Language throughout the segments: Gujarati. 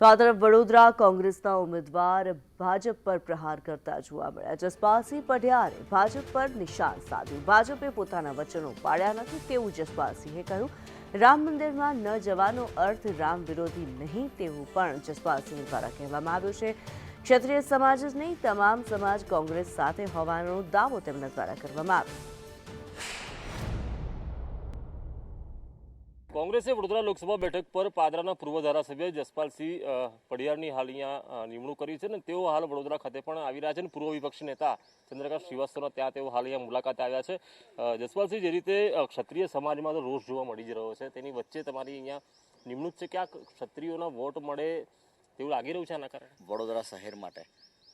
તો આ તરફ વડોદરા કોંગ્રેસના ઉમેદવાર ભાજપ પર પ્રહાર કરતા જોવા મળ્યા. જસપાલસિંહ પઢિયારે ભાજપ પર નિશાન સાધ્યું. ભાજપે પોતાના વચનો પાડ્યા નથી તેવું જસપાલસિંહે કહ્યું. રામ મંદિરમાં ન જવાનો અર્થ રામ વિરોધી નહીં તેવું પણ જસપાલસિંહ દ્વારા કહેવામાં આવ્યું છે. ક્ષત્રિય સમાજ જ નહીં તમામ સમાજ કોંગ્રેસ સાથે હોવાનો દાવો તેમના દ્વારા કરવામાં આવ્યો. કોંગ્રેસે વડોદરા લોકસભા બેઠક પર પાદરાના પૂર્વ ધારાસભ્ય જસપાલસિંહ પડિયારની હાલ અહીંયા નિમણૂક કરી છે અને તેઓ હાલ વડોદરા ખાતે પણ આવી રહ્યા છે અને પૂર્વ વિપક્ષી નેતા ચંદ્રકાંત શ્રીવાસ્તવના ત્યાં તેઓ હાલ અહીંયા મુલાકાતે આવ્યા છે. જસપાલસિંહ, જે રીતે ક્ષત્રિય સમાજમાં તો રોષ જોવા મળી જ રહ્યો છે, તેની વચ્ચે તમારી અહીંયા નિમણૂક છે, ક્યાંક ક્ષત્રિયોના વોટ મળે તેવું લાગી રહ્યું છે આના કારણે? વડોદરા શહેર માટે.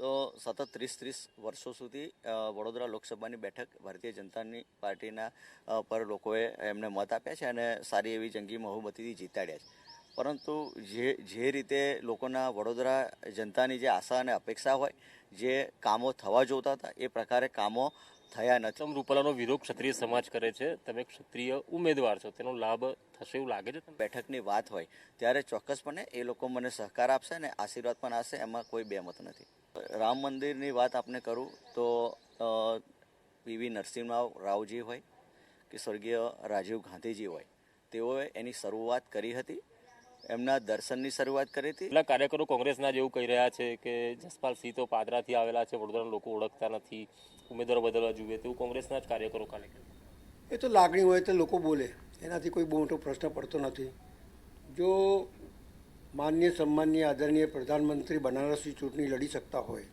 તો સતત ત્રીસ ત્રીસ વર્ષો સુધી વડોદરા લોકસભાની બેઠક ભારતીય જનતાની પાર્ટીના પર લોકોએ એમને મત આપ્યા છે અને સારી એવી જંગી બહુમતીથી જીતાડ્યા છે. પરંતુ જે જે રીતે લોકોના વડોદરા જનતાની જે આશા અને અપેક્ષા હોય જે કામો થવા જોતા હતા એ પ્રકારે કામો થયા નથી. રૂપાલાનો વિરોધ ક્ષત્રિય સમાજ કરે છે. તમે ક્ષત્રિય ઉમેદવાર છો તેનો લાભ થશે એવું લાગે છે બેઠકની વાત હોય ત્યારે ચોક્કસપણે એ લોકો મને સહકાર આપશે અને આશીર્વાદ પણ આપશે એમાં કોઈ બેમત નથી. રામ મંદિરની વાત આપને કરું તો પીવી નરસિંહરાવ રાવજી હોય કે સ્વર્ગીય રાજીવ ગાંધીજી હોય તેઓએ એની શરૂઆત કરી હતી. એમના દર્શનની શરૂઆત કરી હતી. એટલા કાર્યકરો કોંગ્રેસના જેવું કહી રહ્યા છે કે જસપાલ સિંહ તો પાદરાથી આવેલા છે વડોદરાના લોકો ઓળખતા નથી ઉમેદવારો બદલવા જોઈએ તેવું કોંગ્રેસના જ કાર્યકરો કાલે એ તો લાગણી હોય તો લોકો બોલે એનાથી કોઈ બહુ મોટો પ્રશ્ન પડતો નથી. જો માન્ય સન્માનીય આદરણીય પ્રધાનમંત્રી બનારસની ચૂંટણી લડી શકતા હોય.